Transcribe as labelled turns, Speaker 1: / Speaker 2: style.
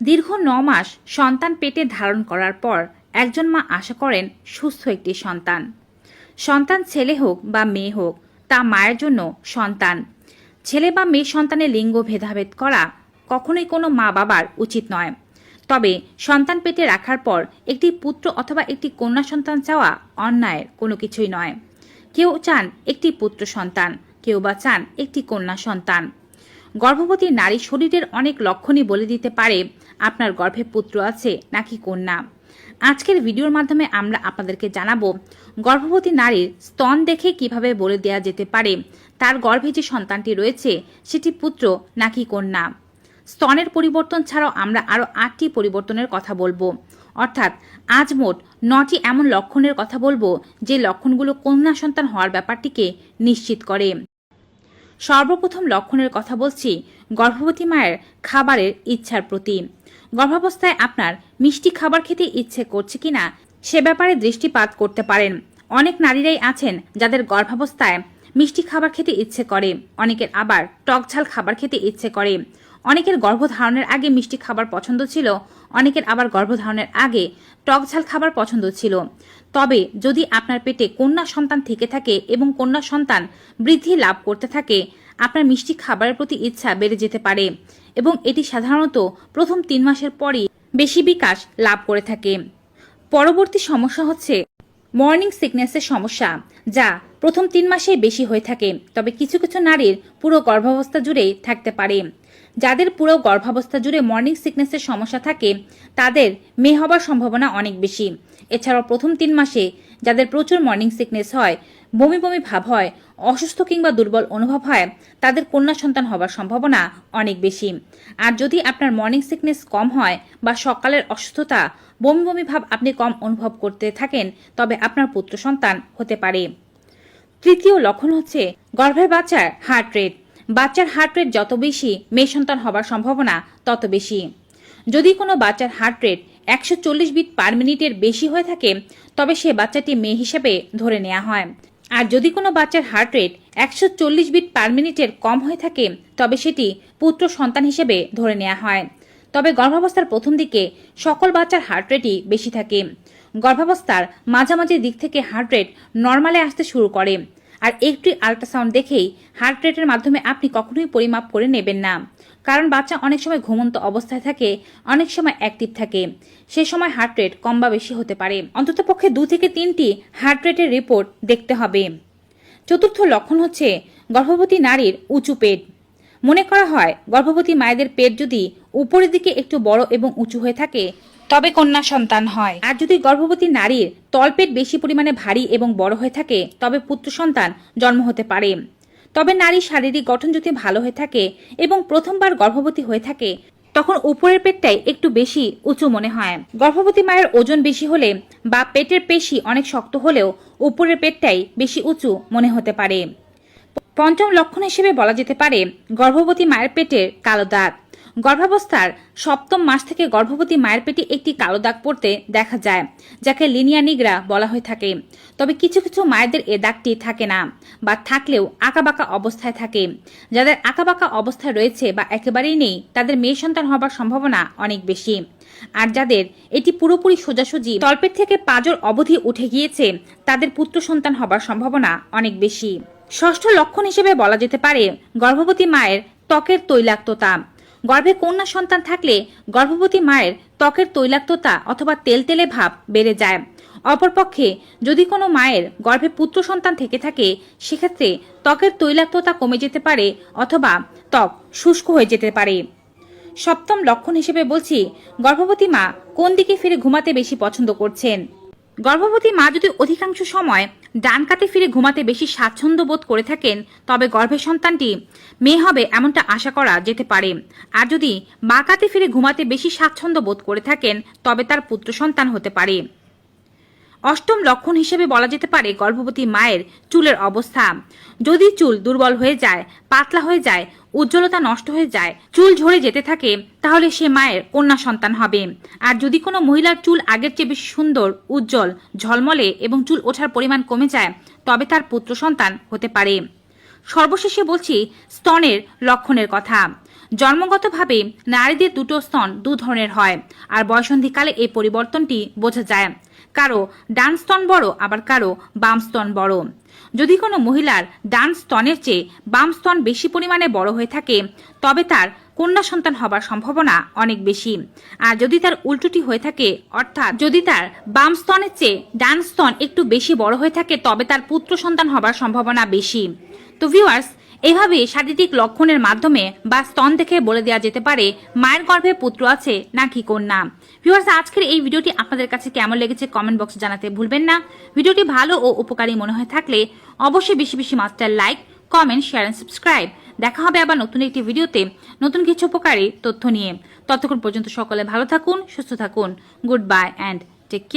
Speaker 1: দীর্ঘ ন মাস সন্তান পেটে ধারণ করার পর একজন মা আশা করেন সুস্থ একটি সন্তান। সন্তান ছেলে হোক বা মেয়ে হোক, তা মায়ের জন্য সন্তান। ছেলে বা মেয়ে সন্তানের লিঙ্গ ভেদাভেদ করা কখনোই কোনো মা বাবার উচিত নয়। তবে সন্তান পেটে রাখার পর একটি পুত্র অথবা একটি কন্যা সন্তান চাওয়া অন্যায়ের কোনো কিছুই নয়। কেউ চান একটি পুত্র সন্তান, কেউ বা চান একটি কন্যা সন্তান। গর্ভবতী নারী শরীরের অনেক লক্ষণই বলে দিতে পারে আপনার গর্ভে পুত্র আছে নাকি কন্যা? আজকের ভিডিওর মাধ্যমে আমরা আপনাদেরকে জানাব, গর্ভবতী নারীর স্তন দেখে কীভাবে বলে দেওয়া যেতে পারে, তার গর্ভে যে সন্তানটি রয়েছে, সেটি পুত্র নাকি কন্যা? স্তনের পরিবর্তন ছাড়াও আমরা আরও আটটি পরিবর্তনের কথা বলব। অর্থাৎ, আজ মোট নটি এমন লক্ষণের কথা বলব, যে লক্ষণগুলো কন্যা সন্তান হওয়ার ব্যাপারটিকে নিশ্চিত করে। সর্বপ্রথম লক্ষণের কথা বলছি গর্ভবতী মায়ের খাবারের ইচ্ছার প্রতি। গর্ভাবস্থায় আপনার মিষ্টি খাবার খেতে ইচ্ছে করছে কিনা সে ব্যাপারে দৃষ্টিপাত করতে পারেন। অনেক নারীরাই আছেন যাদের গর্ভাবস্থায় মিষ্টি খাবার খেতে ইচ্ছে করে, অনেকের আবার টকঝাল খাবার খেতে ইচ্ছে করে। অনেকের গর্ভধারণের আগে মিষ্টি খাবার পছন্দ ছিল, অনেকের আবার গর্ভধারণের আগে টক ঝাল খাবার পছন্দ ছিল। তবে যদি আপনার পেটে কন্যা সন্তান থেকে থাকে এবং কন্যা সন্তান বৃদ্ধি লাভ করতে থাকে, আপনার মিষ্টি খাবারের প্রতি ইচ্ছা বেড়ে যেতে পারে এবং এটি সাধারণত প্রথম তিন মাসের পরই বেশি বিকাশ লাভ করে থাকে। পরবর্তী সমস্যা হচ্ছে মর্নিং সিকনেসের সমস্যা, যা প্রথম তিন মাসে বেশি হয়ে থাকে, তবে কিছু কিছু নারীর পুরো গর্ভাবস্থা জুড়েই থাকতে পারে। যাদের পুরো গর্ভাবস্থা জুড়ে মর্নিং সিকনেসের সমস্যা থাকে, তাদের মেয়ে হবার সম্ভাবনা অনেক বেশি। এছাড়াও প্রথম তিন মাসে যাদের প্রচুর মর্নিং সিকনেস হয়, বমি বমি ভাব হয়, অসুস্থ কিংবা দুর্বল অনুভব হয়, তাদের কন্যা সন্তান হবার সম্ভাবনা অনেক বেশি। আর যদি আপনার মর্নিং সিকনেস কম হয় বা সকালের অসুস্থতা, বমি বমি ভাব আপনি কম অনুভব করতে থাকেন, তবে আপনার পুত্র সন্তান হতে পারে। তৃতীয় লক্ষণ হচ্ছে গর্ভের বাচ্চার হার্ট রেট বাচ্চার হার্ট রেট যত বেশি মেয়ে সন্তান হবার সম্ভাবনা তত বেশি। যদি কোনো বাচ্চার হার্ট রেট একশো চল্লিশ বিট পার মিনিটের বেশি হয়ে থাকে, তবে সে বাচ্চাটি মেয়ে হিসেবে ধরে নেওয়া হয়। আর যদি কোনো বাচ্চার হার্ট রেট একশো চল্লিশ বিট পার মিনিটের কম হয়ে থাকে, তবে সেটি পুত্র সন্তান হিসেবে ধরে নেওয়া হয়। তবে গর্ভাবস্থার প্রথম দিকে সকল বাচ্চার হার্ট রেটই বেশি থাকে। গর্ভাবস্থার মাঝামাঝি দিক থেকে হার্ট রেট নর্মালে আসতে শুরু করে। আর একটি আল্ট্রাসাউন্ড দেখেই হার্ট রেটের মাধ্যমে আপনি কখনোই পরিমাপ করে নেবেন না। কারণ বাচ্চা অনেক সময় ঘুমন্ত অবস্থায় থাকে, অনেক সময় অ্যাক্টিভ থাকে। সে সময় হার্ট রেট কম বা বেশি হতে পারে। অন্ততপক্ষে দু থেকে তিনটি হার্ট রেটের রিপোর্ট দেখতে হবে। চতুর্থ লক্ষণ হচ্ছে গর্ভবতী নারীর উঁচু পেট। মনে করা হয় গর্ভবতী মায়েদের পেট যদি উপরের দিকে একটু বড় এবং উঁচু হয়ে থাকে তবে কন্যা সন্তান হয়। আর যদি গর্ভবতী নারীর তলপেট বেশি পরিমাণে ভারী এবং বড় হয়ে থাকে, তবে পুত্র সন্তান জন্ম হতে পারে। তবে নারীর শারীরিক গঠন যদি ভালো হয়ে থাকে এবং প্রথমবার গর্ভবতী হয়ে থাকে, তখন উপরের পেটটাই একটু বেশি উঁচু মনে হয়। গর্ভবতী মায়ের ওজন বেশি হলে বা পেটের পেশি অনেক শক্ত হলেও উপরের পেটটাই বেশি উঁচু মনে হতে পারে। পঞ্চম লক্ষণ হিসেবে বলা যেতে পারে গর্ভবতী মায়ের পেটের কালো দাগ। গর্ভাবস্থার সপ্তম মাস থেকে গর্ভবতী মায়ের পেটে একটি কালো দাগ পড়তে দেখা যায়, যাকে লিনিয়া নিগ্রা বলা হয়ে থাকে। তবে কিছু কিছু মায়েদের এ দাগটি থাকে না বা থাকলেও আঁকাবাঁকা অবস্থায় থাকে। যাদের আঁকাবাঁকা অবস্থায় রয়েছে বা একেবারেই নেই, তাদের মেয়ে সন্তান হবার সম্ভাবনা অনেক বেশি। আর যাদের এটি পুরোপুরি সোজাসুজি তলপেট থেকে পাজর অবধি উঠে গিয়েছে, তাদের পুত্র সন্তান হবার সম্ভাবনা অনেক বেশি। ষষ্ঠ লক্ষণ হিসেবে বলা যেতে পারে গর্ভবতী মায়ের ত্বকের তৈলাক্ততা। গর্ভে কন্যা সন্তান থাকলে গর্ভবতী মায়ের ত্বকের তৈলাক্ততা অথবা তেলতেলে ভাব বেড়ে যায়। অপরপক্ষে যদি কোনো মায়ের গর্ভে পুত্র সন্তান থেকে থাকে, সেক্ষেত্রে ত্বকের তৈলাক্ততা কমে যেতে পারে অথবা ত্বক শুষ্ক হয়ে যেতে পারে। সপ্তম লক্ষণ হিসেবে বলছি, গর্ভবতী মা কোন দিকে ফিরে ঘুমাতে বেশি পছন্দ করছেন? গর্ভবতী মা যদি অধিকাংশ সময় ডান কাতে ফিরে ঘুমাতে বেশি স্বাচ্ছন্দ্য বোধ করে থাকেন, তবে গর্ভের সন্তানটি মেয়ে হবে এমনটা আশা করা যেতে পারে। আর যদি মা কাতে ফিরে ঘুমাতে বেশি স্বাচ্ছন্দ্য বোধ করে থাকেন, তবে তার পুত্র সন্তান হতে পারে। অষ্টম লক্ষণ হিসেবে বলা যেতে পারে গর্ভবতী মায়ের চুলের অবস্থা। যদি চুল দুর্বল হয়ে যায়, পাতলা হয়ে যায়, উজ্জ্বলতা নষ্ট হয়ে যায়, চুল ঝরে যেতে থাকে, তাহলে সে মায়ের কন্যা সন্তান হবে। আর যদি কোনো মহিলার চুল আগের চেয়ে বেশি সুন্দর, উজ্জ্বল, ঝলমলে এবং চুল ওঠার পরিমাণ কমে যায়, তবে তার পুত্র সন্তান হতে পারে। সর্বশেষে বলছি, স্তনের লক্ষণের কথা। জন্মগতভাবে নারীদের দুটো স্তন দু ধরনের হয়, আর বয়সন্ধিকালে এই পরিবর্তনটি বোঝা যায়। কারও ডান স্তন বড়, আবার কারও বাম স্তন বড়। যদি কোনো মহিলার ডান স্তনের চেয়ে বাম স্তন বেশি পরিমাণে বড় হয়ে থাকে, তবে তার কন্যা সন্তান হবার সম্ভাবনা অনেক বেশি। আর যদি তার উল্টোটি হয়ে থাকে, অর্থাৎ যদি তার বাম স্তনের চেয়ে ডান স্তন একটু বেশি বড় হয়ে থাকে, তবে তার পুত্র সন্তান হবার সম্ভাবনা বেশি। তো ভিউয়ার্স এভাবে শারীরিক লক্ষণের মাধ্যমে বা স্তন দেখে বলে দেওয়া যেতে পারে, মায়ের গর্ভে পুত্র আছে নাকি কন্যা। ভিউয়ার্স আজকের এই ভিডিওটি আপনাদের কাছে কেমন লেগেছে কমেন্ট বক্সে জানাতে ভুলবেন না। ভিডিওটি ভালো ও উপকারী মনে হয়ে থাকলে অবশ্যই বেশি বেশি master like comment share and subscribe দেখা হবে আবার নতুন একটি ভিডিওতে নতুন কিছু উপকারী তথ্য নিয়ে। ততক্ষণ পর্যন্ত সকলে ভালো থাকুন, সুস্থ থাকুন। Good bye and take care